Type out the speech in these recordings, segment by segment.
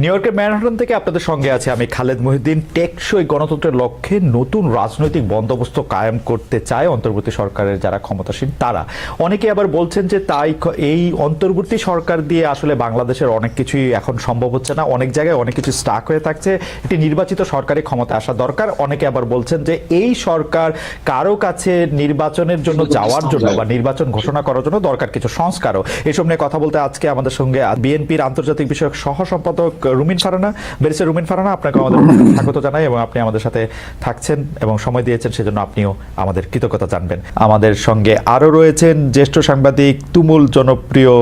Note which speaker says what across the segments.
Speaker 1: New ইয়র্কের Manhattan থেকে আপনাদের সঙ্গে আছে আমি খালেদ মহিউদ্দিন। টেকসই গণতন্ত্রের লক্ষ্যে নতুন রাজনৈতিক বন্দোবস্ত কায়েম করতে চায় অন্তর্বর্তী সরকারের যারা ক্ষমতাসীন তারা। অনেকে আবার বলছেন যে তাই এই অন্তর্বর্তী সরকার দিয়ে আসলে বাংলাদেশের অনেক কিছুই এখন সম্ভব হচ্ছে না। অনেক জায়গায় অনেক কিছু স্টাক হয়ে থাকছে। একটি নির্বাচিত সরকারি ক্ষমতা আসা দরকার। অনেকে আবার বলছেন যে এই সরকার কারও কাছে নির্বাচনের জন্য যাওয়ার জন্য বা নির্বাচন ঘোষণা করার জন্য দরকার কিছু সংস্কারও। এসব নিয়ে কথা বলতে আজকে আমাদের সঙ্গে বিএনপির আন্তর্জাতিক বিষয়ক সহ সম্পাদক রুমিন ফারানা ব্যারিস্টার রুমিন ফারানা আপনাকে আমাদের স্বাগত জানাই এবং আপনি আমাদের সাথে থাকছেন এবং সময় দিয়েছেন সেজন্য আপনিও আমাদের কৃতজ্ঞতা জানবেন। আমাদের সঙ্গে আরও রয়েছেন জ্যেষ্ঠ সাংবাদিক তুমুল জনপ্রিয়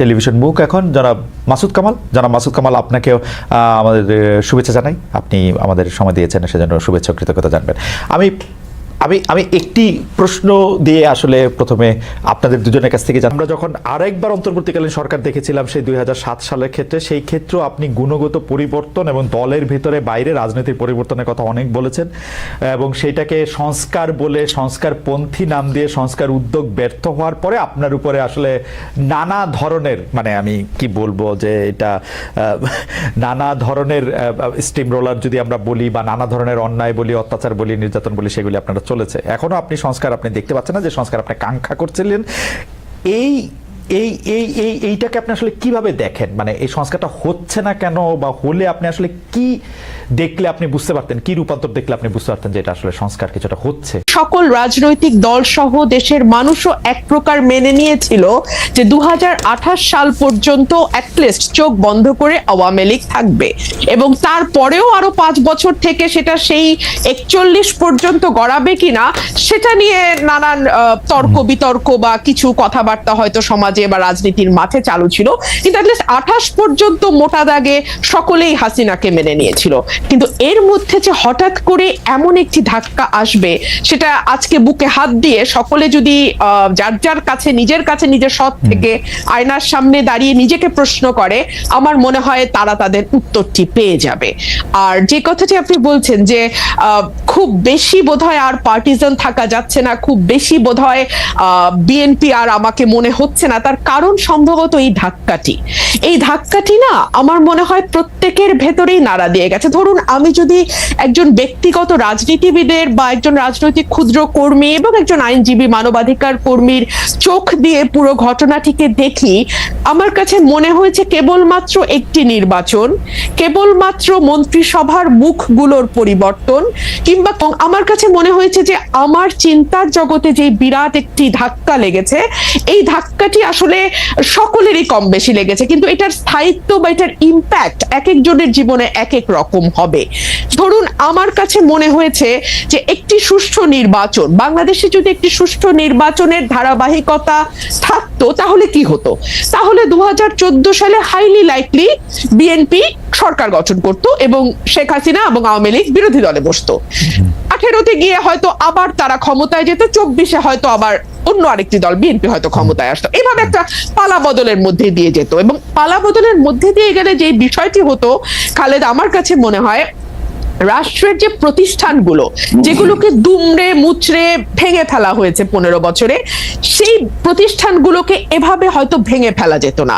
Speaker 1: টেলিভিশন মুখ এখন জনাব মাসুদ কামাল। জনাব মাসুদ কামাল আপনাকেও আমাদের শুভেচ্ছা জানাই। আপনি আমাদের সময় দিয়েছেন সেজন্য শুভেচ্ছা কৃতজ্ঞতা জানবেন। আমি আমি আমি একটি প্রশ্ন দিয়ে আসলে প্রথমে আপনাদের দুজনের কাছ থেকে আমরা যখন আরেকবার অন্তর্বর্তীকালীন সরকার দেখেছিলাম সেই দুই হাজার সাত সালের ক্ষেত্রে, সেই ক্ষেত্রেও আপনি গুণগত পরিবর্তন এবং দলের ভিতরে বাইরে রাজনীতির পরিবর্তনের কথা অনেক বলেছেন এবং সেইটাকে সংস্কার বলে সংস্কারপন্থী নাম দিয়ে সংস্কার উদ্যোগ ব্যর্থ হওয়ার পরে আপনার উপরে আসলে নানা ধরনের মানে আমি কি বলব যে এটা নানা ধরনের স্টিম রোলার যদি আমরা বলি বা নানা ধরনের অন্যায় বলি, অত্যাচার বলি, নির্যাতন বলি, সেগুলি আপনারা চলেছে। এখনও আপনি সংস্কার আপনি দেখতে পাচ্ছেন না যে সংস্কার আপনি কাঙ্ক্ষা করছিলেন। এই এই এই এই, এইটাকে আপনি আসলে কীভাবে দেখেন? মানে এই সংস্কারটা হচ্ছে না কেন? বা হলে আপনি আসলে কি দেখলে আপনি বুঝতে পারতেন? কি রূপান্তর দেখলে আপনি বুঝতে পারতেন যে এটা আসলে সংস্কার কিছুটা হচ্ছে?
Speaker 2: সকল রাজনৈতিক দল সহ দেশের মানুষও এক প্রকার মেনে নিয়েছিল যে দু সাল পর্যন্ত অ্যাটলিস্ট চোখ বন্ধ করে আওয়ামী লীগ থাকবে। এবং তারপরেও আরও পাঁচ বছর থেকে সেটা সেই একচল্লিশ পর্যন্ত গড়াবে কিনা, সেটা নিয়ে নানান তর্ক বিতর্ক বা কিছু কথাবার্তা হয়তো সমাজে বা রাজনীতির মাঠে চালু ছিল। কিন্তু অ্যাটলিস্ট আঠাশ পর্যন্ত মোটা দাগে সকলেই হাসিনাকে মেনে নিয়েছিল। কিন্তু এর মধ্যে যে হঠাৎ করে এমন একটি ধাক্কা আসবে সেটা আজকে বুকে হাত দিয়ে সকলে যদি যার যার কাছে নিজের কাছে নিজের সৎ থেকে আয়নার সামনে দাঁড়িয়ে নিজেকে প্রশ্ন করে আমার মনে হয় তারা তাদের উত্তরটি পেয়ে যাবে। আর যে কথাটি আপনি বলছেন যে খুব বেশি বোধহয় আর পার্টিজান থাকা যাচ্ছে না খুব বেশি বোধহয় বিএনপি আর আমাকে মনে হচ্ছে না তার কারণ সম্ভবত এই ধাক্কাটি। এই ধাক্কাটি না আমার মনে হয় প্রত্যেকের ভেতরেই নাড়া দিয়ে গেছে। ধরুন আমি যদি একজন ব্যক্তিগত রাজনীতিবিদের বা একজন রাজনৈতিক ক্ষুদ্র কর্মী এবং একজন আইনজীবী, মানবাধিকার কর্মীর চোখ দিয়ে পুরো ঘটনাটিকে দেখি, আমার কাছে মনে হয়েছে কেবলমাত্র একটি নির্বাচন, কেবলমাত্র মন্ত্রিসভার মুখগুলোর পরিবর্তন, কিংবা আমার কাছে মনে হয়েছে যে আমার চিন্তার জগতে যে বিরাট একটি ধাক্কা লেগেছে, এই ধাক্কাটি আসলে সকলেরই কম বেশি লেগেছে কিন্তু এটার স্থায়িত্ব বা এটার ইম্প্যাক্ট এক একজনের জীবনে এক এক রকম হবে। ধরুন আমার কাছে মনে হয়েছে যে একটি সুষ্ঠু নির্বাচন বাংলাদেশে যদি একটি সুষ্ঠু নির্বাচনের ধারাবাহিকতা থাকতো তাহলে কি হতো? তাহলে দু হাজার চোদ্দ সালে হাইলি লাইকলি বিএনপি সরকার গঠন করত এবং শেখ হাসিনা এবং আওয়ামী লীগ বিরোধী দলে বসতো। আঠেরোতে গিয়ে হয়তো আবার তারা ক্ষমতায় যেত চব্বিশে হয়তো আবার অন্য আরেকটি দল বিএনপি হয়তো ক্ষমতায় আসতো। এভাবে একটা পালা বদলের মধ্যে দিয়ে যেত। এবং পালা বদলের মধ্যে দিয়ে গেলে যে বিষয়টি হতো, খালেদ, আমার কাছে মনে হয় রাষ্ট্রের যে প্রতিষ্ঠানগুলো, যেগুলোকে দুমড়ে মুচড়ে ভেঙে ফেলা হয়েছে পনেরো বছরে, সেই প্রতিষ্ঠানগুলোকে এভাবে হয়তো ভেঙে ফেলা যেত না।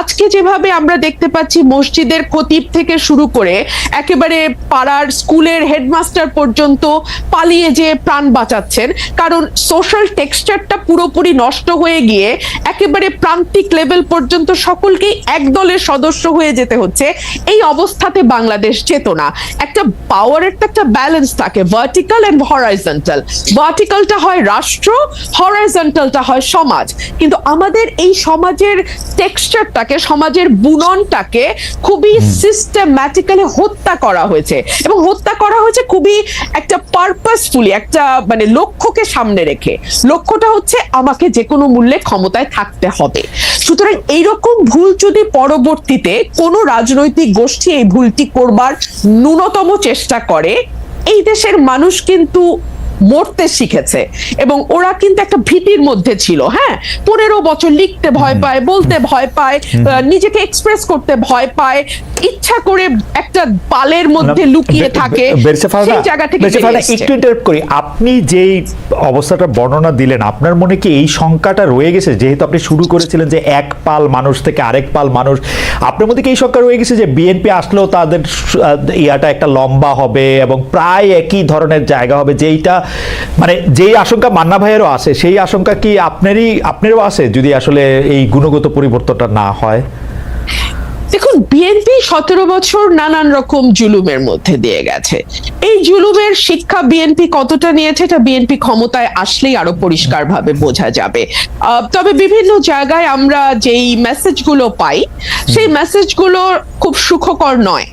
Speaker 2: আজকে যেভাবে আমরা দেখতে পাচ্ছি, মসজিদের খতিব থেকে শুরু করে একেবারে পাড়ার স্কুলের হেডমাস্টার পর্যন্ত পালিয়ে যে প্রাণ বাঁচাচ্ছেন। কারণ সোশ্যাল টেক্সচারটা পুরোপুরি নষ্ট হয়ে গিয়ে একেবারে প্রান্তিক লেভেল পর্যন্ত সকলকেই এক দলের সদস্য হয়ে যেতে হচ্ছে। এই অবস্থাতে বাংলাদেশ যেত না। একটা পাওয়ারের তো একটা ব্যালেন্স থাকে ভার্টিক্যাল এন্ড হরাইজন্টাল ভার্টিক্যালটা হয় রাষ্ট্র হরাইজন্টালটা হয় সমাজ। কিন্তু আমাদের এই সমাজের টেক্সচারটাকে সমাজের বুননটাকে খুবই সিস্টেম্যাটিক্যালি হত্যা করা হয়েছে। এবং হত্যা করা হয়েছে খুবই একটা পারপাসফুলি একটা মানে লক্ষ্যকে সামনে রেখে। লক্ষ্যটা হচ্ছে আমাকে যে কোনো মূল্যে ক্ষমতায় থাকতে হবে। সুতরাং এইরকম ভুল যদি পরবর্তীতে কোনো রাজনৈতিক গোষ্ঠী এই ভুলটি করবার ন্যূনতম চেষ্টা করে এই দেশের মানুষ কিন্তু মরতে শিখেছে। এবং ওরা কিন্তু একটা ভীতির মধ্যে ছিল হ্যাঁ? পনেরো বছর লিখতে ভয় পায় বলতে ভয় পায় নিজেকে এক্সপ্রেস করতে ভয় পায় ইচ্ছা করে একটা পালের মধ্যে লুকিয়ে থাকে সেই জায়গা থেকে।
Speaker 1: একটু ইন্টারাপ্ট করি। আপনি যেই অবস্থাটা বর্ণনা দিলেন আপনার মনে কি এই শঙ্কাটা রয়ে গেছে? যেহেতু আপনি শুরু করেছিলেন যে এক পাল মানুষ থেকে আরেক পাল মানুষ আপনার মধ্যে কি এই শঙ্কা রয়ে গেছে যে বিএনপি আসলেও তাদের ইয়াটা একটা লম্বা হবে এবং প্রায় একই ধরনের জায়গা হবে যেইটা মানে যেই আশঙ্কা মান্না ভাইয়েরও আছে, সেই আশঙ্কা কি আপনারই, আপনারও আছে যদি আসলে এই গুণগত পরিবর্তনটা না হয়?
Speaker 2: দেখুন বিএনপি সতেরো বছর নানান রকম জুলুমের মধ্যে দিয়ে গেছে। এই জুলুমের শিক্ষা বিএনপি কতটা নিয়েছে এটা বিএনপি ক্ষমতায় আসলেই আরও পরিষ্কারভাবে বোঝা যাবে। তবে বিভিন্ন জায়গায় আমরা যেই মেসেজগুলো পাই সেই মেসেজগুলো খুব সুখকর নয়।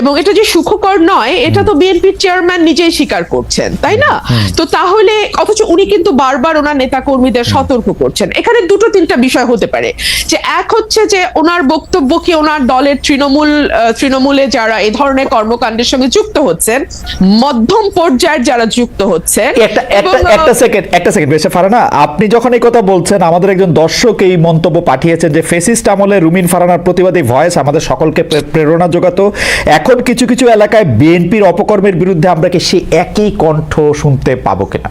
Speaker 2: এবং এটা যে সুখকর নয় এটা তো বিএনপির চেয়ারম্যান নিজেই স্বীকার করছেন তাই না? তো তাহলে অথচ উনি কিন্তু বারবার ওনার নেতা কর্মীদের সতর্ক করছেন। এখানে দুটো তিনটা বিষয় হতে পারে। যে এক হচ্ছে যে ওনার বক্তব্য কি ওনার দলের তৃণমূল তৃণমূলে যারা এই ধরনের কর্মকাণ্ডের সঙ্গে যুক্ত হচ্ছেন মধ্যম পর্যায়ের যারা যুক্ত হচ্ছে
Speaker 1: একটা একটা একটা সেকেন্ড একটা সেকেন্ড বেশি ফারানা আপনি যখন এই কথা বলছেন আমাদের একজন দর্শক এই মন্তব্য পাঠিয়েছেন যে ফেসিস্ট আমলে রুমিন ফারানার প্রতিবাদী ভয়েস আমাদের সকলকে প্রেরণা যোগাতো। এখন কিছু কিছু এলাকায় বিএনপির অপকর্মের বিরুদ্ধে আমরা কি সেই একই কণ্ঠ শুনতে পাবো কিনা?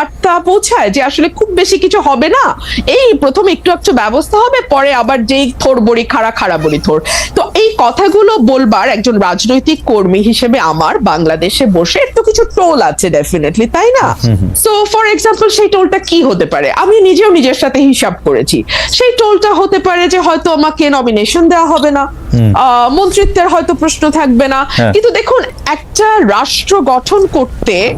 Speaker 2: বার্তা পৌঁছায় যে আসলে খুব বেশি কিছু হবে না। এই প্রথম একটু একটু ব্যবস্থা হবে, পরে আবার যেই থোর বড়ি, খাড়া খাড়া বড়ি থোর তো কথাগুলো বলবার একজন রাজনৈতিক কর্মী হিসেবে আমার বাংলাদেশে বসে একটু কিছু টোল আছে ডেফিনেটলি তাই না? সো ফর এক্সাম্পল সেই টোলটা কি হতে পারে? আমি নিজেও নিজের সাথে হিসাব করেছি। সেই টোলটা হতে পারে যে হয়তো আমাকে নমিনেশন দেওয়া হবে না। মন্ত্রিত্বের হয়তো প্রশ্ন থাকবে না।
Speaker 1: হ্যাঁ।
Speaker 2: কিন্তু দেখুন একটা রাষ্ট্র গঠন করতে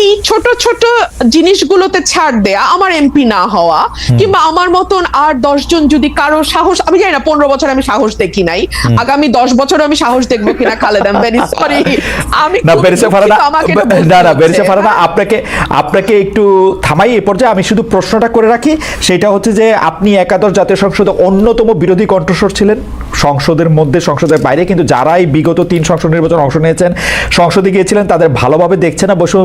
Speaker 2: এই ছোট ছোট জিনিসগুলোতে ছাড় দেয়া আমার এমপি না হওয়া কিংবা আমার মতন আর দশজন যদি কারও সাহস আমি জানি না পনেরো বছর আমি সাহস দেখি নাই। আগামী দশ বছর আমি সাহস দেখব কিনা খালেদ ভেরি সরি আমি
Speaker 1: না বেরিসে
Speaker 2: বলতে
Speaker 1: না না। বেরিসে ফারানা আপনাকে আপনাকে একটু থামাই এ পর্যায়ে আমি শুধু প্রশ্নটা করে রাখি সেটা হচ্ছে যে আপনি একাদশ জাতীয় সংসদে অন্যতম বিরোধী কণ্ঠস্বর ছিলেন সংসদের মধ্যে সংসদের বাইরে কিন্তু যারাই বিগত তিন সংসদ নির্বাচন অংশ নিয়েছেন সংসদে গিয়েছিলেন তাদের ভালোভাবে দেখছে না বৈষম্য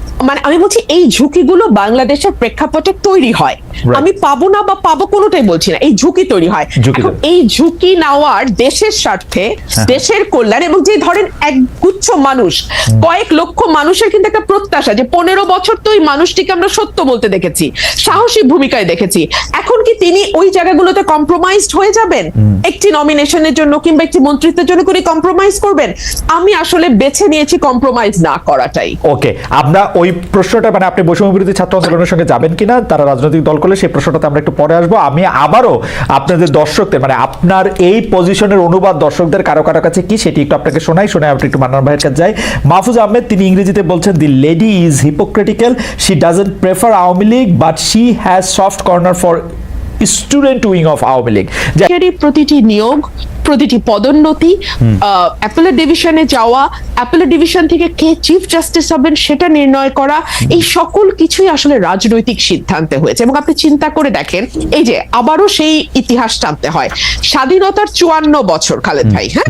Speaker 2: মানে আমি বলছি এই ঝুঁকিগুলো বাংলাদেশের প্রেক্ষাপটে তৈরি হয়। আমি পাবো না বা পাবো কোনোটাই বলছি না। এই ঝুঁকি তৈরি হয়। এখন এই ঝুঁকি নেওয়ার দেশের স্বার্থে
Speaker 1: হ্যাঁ।
Speaker 2: দেশের কল্যাণ এবং যে ধরেন এক গুচ্ছ মানুষ কয়েক লক্ষ মানুষের কিন্তু একটা প্রত্যাশা যে পনেরো বছর তো ওই মানুষটিকে আমরা সত্য বলতে দেখেছি সাহসী ভূমিকায় দেখেছি। এখন কি তিনি ওই জায়গাগুলোতে কম্প্রোমাইজড হয়ে যাবেন? একটি নমিনেশনের জন্য কিংবা একটি মন্ত্রিত্বের জন্য করে কম্প্রোমাইজ করবেন? আমি আসলে বেছে নিয়েছি কম্প্রোমাইজ না করাটাই।
Speaker 1: ওকে আমরা ওই প্রশ্নটা মানে আপনি বৈষম্য বিরোধী ছাত্র আন্দোলনের সঙ্গে যাবেন কিনা, তারা রাজনৈতিক দল করলে সেই প্রশ্নটাতে আমরা একটু পরে আসব। আমি আবারও আপনাদের দর্শকদের মানে আপনার এই পজিশনের অনুবাদ দর্শকদের কারও কারও কাছে কি, সেটি একটু আপনাকে শোনাই শোনাই আপনি একটু মান্নান ভাইয়ের কাছে যাই। মাহফুজ আহমেদ, তিনি ইংরেজিতে বলছেন the lady is hypocritical she doesn't prefer Awami League but she has soft corner for student wing of Awami League.
Speaker 2: প্রতিটি নিয়োগ প্রতিটি পদোন্নতি অ্যাপেলের ডিভিশনে যাওয়া অ্যাপেলের ডিভিশন থেকে কে চিফ জাস্টিস হবেন সেটা নির্ণয় করা এই সকল কিছুই আসলে রাজনৈতিক সিদ্ধান্তে হয়েছে। এবং আপনি চিন্তা করে দেখেন এই যে আবারও সেই ইতিহাস টানতে হয়। স্বাধীনতার চুয়ান্ন বছর খালেদ ভাই হ্যাঁ?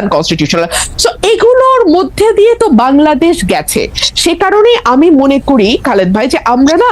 Speaker 2: unconstitutional so এগুলোর মধ্যে দিয়ে তো বাংলাদেশ গেছে। সে কারণে আমি মনে করি, খালেদ ভাই, যে আমরা না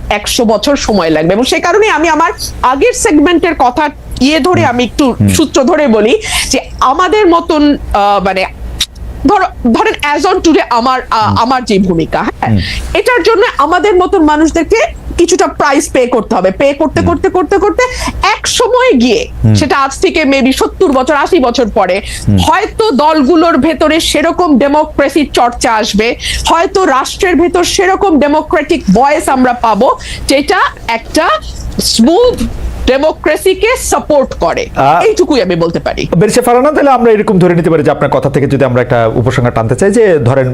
Speaker 2: একশো বছর সময় লাগবে। এবং সেই কারণে আমি আমার আগের সেগমেন্টের কথা ইয়ে ধরে আমি একটু সূত্র ধরে বলি যে আমাদের মতন আহ, মানে ধরো ধরেন অ্যাজ অন টুডে আমার আমার যে ভূমিকা হ্যাঁ এটার জন্য আমাদের মতন মানুষদেরকে কিছুটা প্রাইস পে করতে হবে। পে করতে করতে করতে করতে এক সময় গিয়ে সেটা আজ থেকে মেবি সত্তর বছর আশি বছর পরে হয়তো দলগুলোর ভেতরে সেরকম ডেমোক্রেসির চর্চা আসবে হয়তো রাষ্ট্রের ভেতর সেরকম ডেমোক্রেটিক ভয়েস আমরা পাবো যেটা একটা স্মুথ ডেমোক্রেসিকে সাপোর্ট করে। এইটুকুই আমি বলতে পারি।
Speaker 1: বেরিসে ফারানা তাহলে আমরা এরকম ধরে নিতে পারি যে আপনার কথা থেকে যদি আমরা একটা উপসংহার টানতে চাই যে ধরেন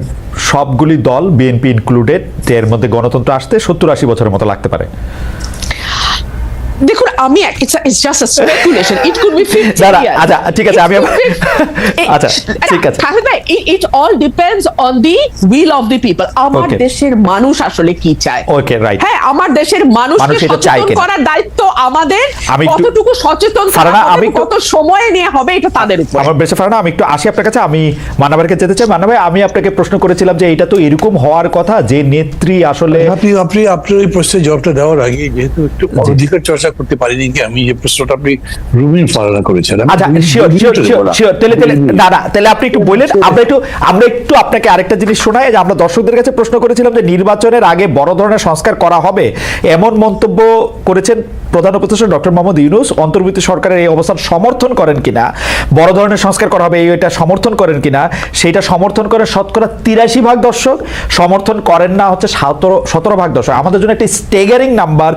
Speaker 1: সবগুলি দল বিএনপি ইনক্লুডেড এর মধ্যে গণতন্ত্র আসতে সত্তর আশি বছরের মতো লাগতে পারে।
Speaker 2: দেখুন আমি it's just a speculation it could be 50
Speaker 1: দাঁড়া, আচ্ছা, ঠিক আছে, আমি
Speaker 2: be-
Speaker 1: আচ্ছা, ঠিক আছে।
Speaker 2: খালেদ ভাই it all depends on the will of the people আমার দেশের মানুষ আসলে কি চায়?
Speaker 1: Okay, right.
Speaker 2: হ্যাঁ আমার দেশের মানুষকে সচেতন করার দায়িত্ব আমাদের। কতটুকু সচেতন
Speaker 1: আমি
Speaker 2: কত সময় নিয়ে হবে এটা তাদের উপর।
Speaker 1: আমার বেশি ফারানা আমি একটু আসি আপনার কাছে আমি মানাবারকে যেতে চাই। মানা ভাই আমি আপনাকে প্রশ্ন করেছিলাম যে এটা তো এরকম হওয়ার কথা যে নেত্রী আসলে
Speaker 3: আপনি আপনি আপনার ওই প্রশ্নের জবাবটা দেওয়ার আগে যেহেতু একটু অধিকার চর্চা করতে পারিনি কি? আমি যে প্রশ্নটা আপনি রুমিন ফারানা করেছেন দাদা
Speaker 1: আচ্ছা শিওর শিওর শিওর তাহলে আপনি একটু বললেন আমরা একটু আমরা একটু আপনাকে আরেকটা জিনিস শোনাই যে আমরা দর্শকদের কাছে প্রশ্ন করেছিলাম যে নির্বাচনের আগে বড় ধরনের সংস্কার করা হবে এমন মন্তব্য করেছেন প্রধান উপদেষ্টা ডক্টর মোহাম্মদ ইউনুস অন্তর্বর্তী সরকারের এই অবস্থান সমর্থন করেন কিনা, বড় ধরনের সংস্কার করা হবে এই এটা সমর্থন করেন কিনা, সেটা সমর্থন করে শতকরা তিরাশি ভাগ দর্শক সমর্থন করেন না হচ্ছে সতেরো সতেরো ভাগ দর্শক। আমাদের জন্য একটি স্টেগারিং নাম্বার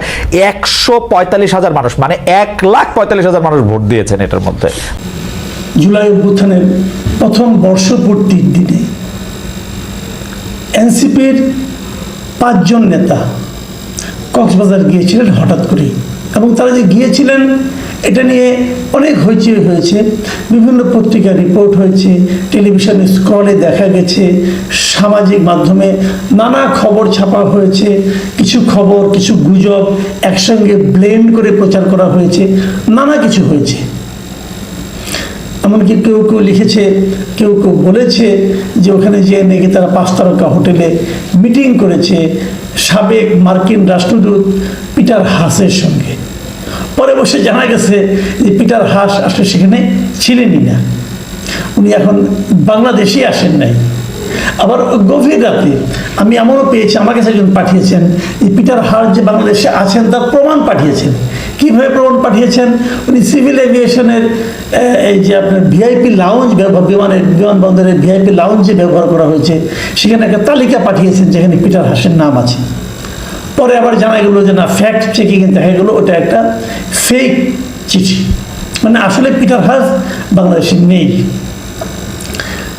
Speaker 1: একশো পঁয়তাল্লিশ হাজার মানুষ মানে এক লাখ পঁয়তাল্লিশ হাজার মানুষ ভোট দিয়েছেন এটার মধ্যে।
Speaker 4: জুলাই অভ্যুত্থানের প্রথম বর্ষপূর্তির দিনে এনসিপির পাঁচজন নেতা কক্সবাজার গিয়েছিলেন হঠাৎ করে এবং তারা যে গিয়েছিলেন, এটা নিয়ে অনেক হইচই হয়েছে। বিভিন্ন পত্রিকার রিপোর্ট হয়েছে, টেলিভিশনে স্ক্রলে দেখা গেছে, সামাজিক মাধ্যমে নানা খবর ছাপা হয়েছে, কিছু খবর, কিছু গুজব একসঙ্গে ব্লেন্ড করে প্রচার করা হয়েছে, নানা কিছু হয়েছে। এমনকি কেউ কেউ লিখেছে, কেউ কেউ বলেছে যে ওখানে যে নাকি তারা পাঁচ তারকা হোটেলে মিটিং করেছে সাবেক মার্কিন রাষ্ট্রদূত পিটার হাসের সঙ্গে। পরে বসে জানা গেছে যে পিটার হাস আসলে সেখানে ছিলেনই না। উনি এখন বাংলাদেশে আসেন নাই। আবার গভীর রাতে আমি এমনও পেয়েছি, আমার কাছে একজন পাঠিয়েছেন যে পিটার হার যে বাংলাদেশে আছেন তার প্রমাণ পাঠিয়েছেন। কীভাবে প্রমাণ পাঠিয়েছেন? উনি সিভিল এভিয়েশনের এই যে আপনার ভিআইপি লাউঞ্জ ব্যবহার, বিমানের, বিমানবন্দরের ভিআইপি লাউঞ্জ ব্যবহার করা হয়েছে, সেখানে একটা তালিকা পাঠিয়েছেন যেখানে পিটার হাসের নাম আছে। পরে আবার জানা গেলো যে না ফ্যাক্ট চেকিং দেখা গেলো, ওটা একটা ফেক চিঠি। মানে আসলে পিটার হাস বাংলাদেশে নেই।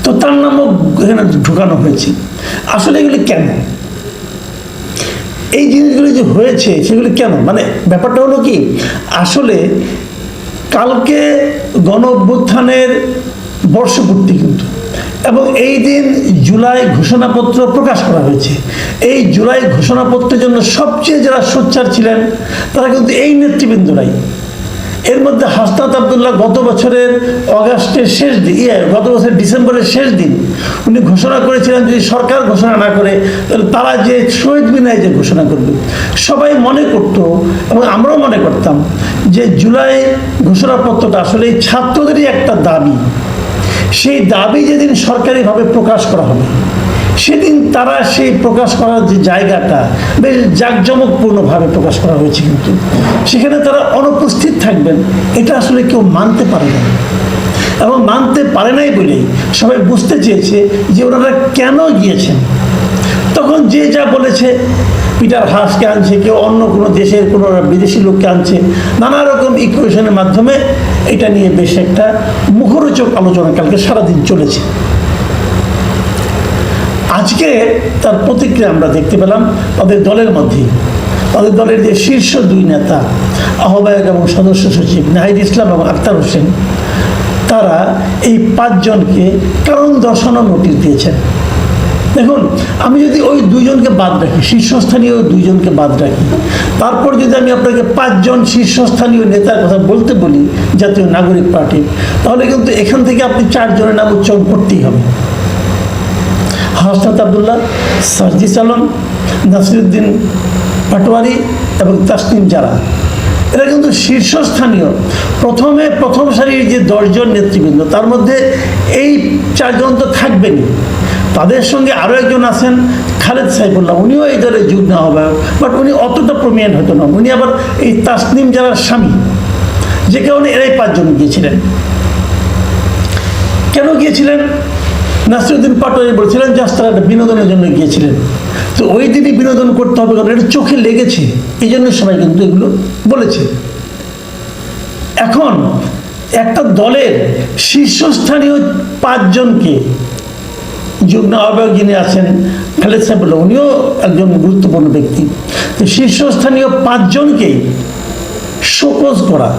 Speaker 4: তো তার নামও এখানে ঢুকানো হয়েছে। আসলে এগুলি কেন? এই জিনিসগুলি যে হয়েছে, সেগুলি কেন? মানে ব্যাপারটা হলো কি, আসলে কালকে গণ বর্ষপূর্তি কিন্তু। এবং এই দিন জুলাই ঘোষণাপত্র প্রকাশ করা হয়েছে। এই জুলাই ঘোষণাপত্রের জন্য সবচেয়ে যারা সোচ্চার ছিলেন, তারা কিন্তু এই নেতৃবৃন্দ নেতৃবৃন্দরাই এর মধ্যে হাসনাত আবদুল্লাহ গত বছরের অগাস্টের শেষ দিন ইয়ে গত বছরের ডিসেম্বরের শেষ দিন উনি ঘোষণা করেছিলেন যদি সরকার ঘোষণা না করে, তাহলে তারা যে শহীদ মিনায় যে ঘোষণা করবে, সবাই মনে করত এবং আমরাও মনে করতাম যে জুলাই ঘোষণাপত্রটা আসলে ছাত্রদেরই একটা দাবি। সেই দাবি যেদিন সরকারিভাবে প্রকাশ করা হবে সেদিন তারা সেই প্রকাশ করার যে জায়গাটা, বেশ জাঁকজমকপূর্ণভাবে প্রকাশ করা হয়েছে কিন্তু। সেখানে তারা অনুপস্থিত থাকবেন, এটা আসলে কেউ মানতে পারে না এবং মানতে পারে নাই বলেই সবাই বুঝতে চেয়েছে যে ওনারা কেন গিয়েছেন। তখন যে যা বলেছে, পিটার হাসকে আনছে, কেউ অন্য কোনো দেশের কোনো বিদেশি লোককে আনছে, নানা রকম ইকুয়েশনের মাধ্যমে এটা নিয়ে বেশ একটা মুখরোচক আলোচনা কালকে সারাদিন চলেছে। আজকে তার প্রতিক্রিয়া আমরা দেখতে পেলাম তাদের দলের মধ্যে। তাদের দলের যে শীর্ষ দুই নেতা, আহ্বায়ক এবং সদস্য সচিব নাহিদ ইসলাম এবং আক্তার হোসেন, তারা এই পাঁচজনকে কারণ দর্শানোর নোটিশ দিয়েছেন। দেখুন, আমি যদি ওই দুইজনকে বাদ রাখি, শীর্ষস্থানীয় ওই দুইজনকে বাদ রাখি, তারপর যদি আমি আপনাকে পাঁচজন শীর্ষস্থানীয় নেতার কথা বলতে বলি, জাতীয় নাগরিক পার্টির, তাহলে কিন্তু এখান থেকে আপনি চারজনের নাম উচ্চারণ করতেই হবে। হাসনাত আবদুল্লাহ সার্জিস আলম নাসিরুদ্দিন পাটোয়ারি এবং তাসনিম জারা। এরা কিন্তু শীর্ষস্থানীয়। প্রথমে প্রথম সারির যে দশজন নেতৃবৃন্দ, তার মধ্যে এই চারজন তো থাকবেনই। তাদের সঙ্গে আরও একজন আছেন খালেদ সাইফুল্লাহ। উনিও এই দলে না হবে বাট উনি অতটা প্রমিয়ান হতো না উনি আবার এই তাসনিম জারার স্বামী, যে কারণে এরাই পাঁচজন গিয়েছিলেন। কেন গিয়েছিলেন? নাসিরুদ্দিন পাটোয়ারি বলছিলেন জাস্ট তারা একটা বিনোদনের জন্য গিয়েছিলেন। তো ওই দিনই বিনোদন করতে হবে, কারণ এটা চোখে লেগেছে। এই জন্য সবাই কিন্তু এগুলো বলেছে। এখন একটা দলের শীর্ষস্থানীয় পাঁচজনকে যুগ্ম আহ্বায়ক যিনি আছেন, খালেদ সাহেবুল্লাহ উনিও একজন গুরুত্বপূর্ণ ব্যক্তি। তো শীর্ষস্থানীয় পাঁচজনকে শোকজ করা,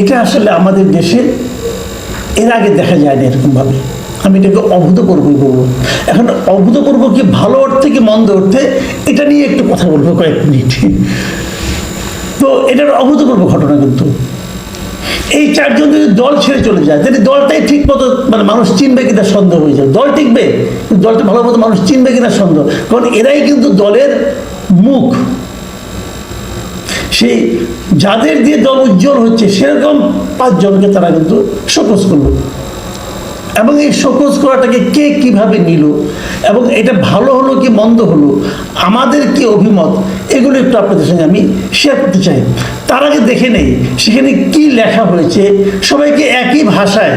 Speaker 4: এটা আসলে আমাদের দেশে এর আগে দেখা যায় না এরকমভাবে। আমি এটাকে অভূতপূর্বই বলব। এখন অভূতপূর্ব কি ভালো অর্থে কি মন্দ অর্থে? এটা নিয়ে একটু কথা বলব কয়েক মিনিট। তো এটার অভূতপূর্ব ঘটনা কিন্তু। এই চারজন যদি দল ছেড়ে চলে যায়, তাহলে দলটাই ঠিক মতো মানে মানুষ চিনবে কিনা সন্দেহ হয়ে যাবে। দল টিকবে দলটা ভালো মতো মানুষ চিনবে কিনা সন্দেহ। কারণ এরাই কিন্তু দলের মুখ। সেই যাদের দিয়ে দল উজ্জ্বল হচ্ছে, সেরকম পাঁচজনকে তারা কিন্তু শোকজ করল। এবং এই শোকজ করাটাকে কে কীভাবে নিল? এবং এটা ভালো হলো কি মন্দ হলো? আমাদের কি অভিমত? এগুলো একটু আপনাদের সঙ্গে আমি শেয়ার করতে চাই। তার আগে দেখে নেই, সেখানে কি লেখা হয়েছে? সবাইকে একই ভাষায়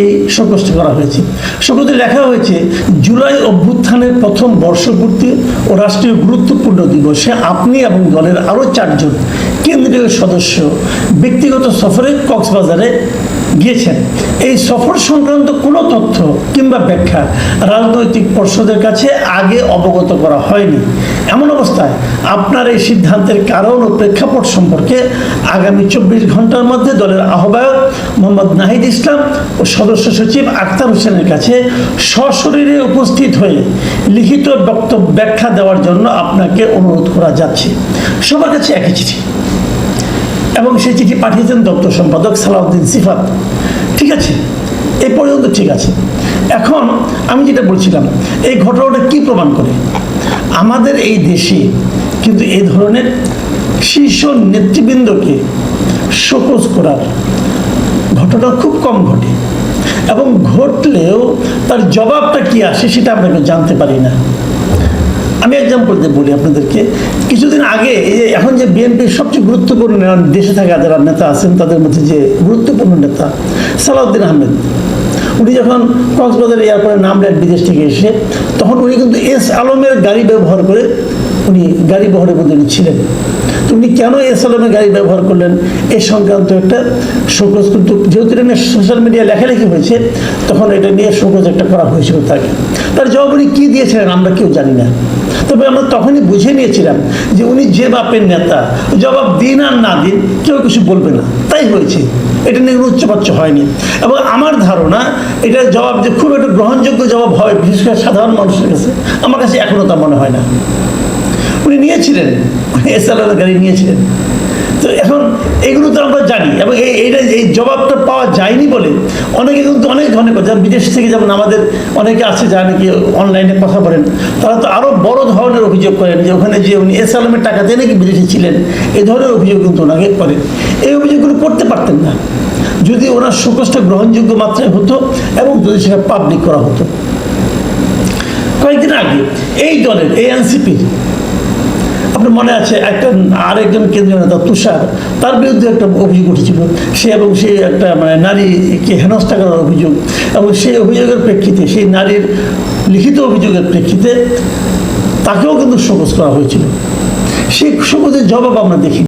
Speaker 4: এই শোকষ্ট করা হয়েছে। শোকতে লেখা হয়েছে, জুলাই অভ্যুত্থানের প্রথম বর্ষপূর্তি ও রাষ্ট্রীয় গুরুত্বপূর্ণ দিবসে আপনি এবং দলের আরও চারজন কেন্দ্রীয় সদস্য ব্যক্তিগত সফরে কক্সবাজারে গিয়েছেন। এই সফর সংক্রান্ত কোনো তথ্য কিংবা ব্যাখ্যা রাজনৈতিক পর্ষদের কাছে আগে অবগত করা হয়নি। এমন অবস্থায় আপনার এই সিদ্ধান্তের কারণ ও প্রেক্ষাপট সম্পর্কে আগামী চব্বিশ ঘণ্টার মধ্যে দলের আহ্বায়ক মোহাম্মদ নাহিদ ইসলাম ও সদস্য সচিব আক্তার হোসেনের কাছে সশরীরে উপস্থিত হয়ে লিখিত বক্তব্য ব্যাখ্যা দেওয়ার জন্য আপনাকে অনুরোধ করা যাচ্ছে। সবার কাছে একই চিঠি। এবং সেই চিঠি পাঠিয়েছেন দপ্তর সম্পাদক সালাউদ্দিন সিফাত। ঠিক আছে? এই পর্যন্ত ঠিক আছে। এখন আমি যেটা বলছিলাম, এই ঘটনাটা কি প্রমাণ করে? আমাদের এই দেশে কিন্তু এ ধরনের শীর্ষ নেতৃবৃন্দকে শোকজ করার ঘটনা খুব কম ঘটে। এবং ঘটলেও তার জবাবটা কি আসে সেটা আমরা জানতে পারি না। আমি এক্সাম্পল দিয়ে বলি আপনাদেরকে। কিছুদিন আগে এখন যে বিএনপির সবচেয়ে গুরুত্বপূর্ণ দেশে থাকা যারা নেতা আছেন, তাদের মধ্যে যে গুরুত্বপূর্ণ নেতা সালাউদ্দিন আহমেদ, উনি যখন কক্সবাজার এয়ারপোর্টে নামলেন বিদেশ থেকে এসে, তখন উনি কিন্তু এস আলমের গাড়ি ব্যবহার করে উনি গাড়ি বহরের মধ্যে উনি ছিলেন। উনি কেন এস আলমের গাড়ি ব্যবহার করলেন এই সংক্রান্ত একটা শোকজ কিন্তু যেহেতু এটা নিয়ে সোশ্যাল মিডিয়া লেখালেখি হয়েছে, তখন এটা নিয়ে শোকজ একটা করা হয়েছিল তাকে। তার জবাব উনি কী দিয়েছিলেন আমরা কেউ জানি না। তবে আমরা তখনই বুঝে নিয়েছিলাম যে উনি যে বাপের নেতা, জবাব দিন আর না দিন কেউ কিছু বলবে না। তাই হয়েছে। এটা নিয়ে কোনো উচ্চপাচ্য হয়নি। এবং আমার ধারণা, এটা জবাব যে খুব একটা গ্রহণযোগ্য জবাব হয়, বিশেষ করে সাধারণ মানুষের কাছে, আমার কাছে এখনও তা মনে হয় না। উনি নিয়েছিলেন এস গাড়ি নিয়েছিলেন। তো এখন এগুলো তো আমরা জানি, এবং এইটা এই জবাবটা পাওয়া যায়নি বলে অনেকে কিন্তু অনেক ধরনের কথা বিদেশ থেকে যেমন আমাদের অনেকে আছে যারা নাকি অনলাইনে কথা বলেন, তারা তো আরও বড় ধরনের অভিযোগ করেন যে ওখানে যে উনি এস আলমের টাকা দিয়ে নাকি বিদেশে ছিলেন এই ধরনের অভিযোগ কিন্তু ওনাকে করেন। এই অভিযোগগুলো করতে পারতেন না। যদি ওনার শোকসটা গ্রহণযোগ্য মাত্রায় হতো এবং যদি সেটা পাবলিক করা হতো। কয়েকদিন আগে এই দলের, এই এনসিপির আপনার মনে আছে একটা আরেকজন কেন্দ্রীয় নেতা তুষার, তার বিরুদ্ধে একটা অভিযোগ উঠেছিল। সে এবং সে একটা মানে নারীকে হেনস্থা করার অভিযোগ এবং সেই অভিযোগের প্রেক্ষিতে সেই নারীর লিখিত অভিযোগের প্রেক্ষিতে তাকেও কিন্তু সবুজ করা হয়েছিল। সেই সবুজের জবাব আমরা দেখি।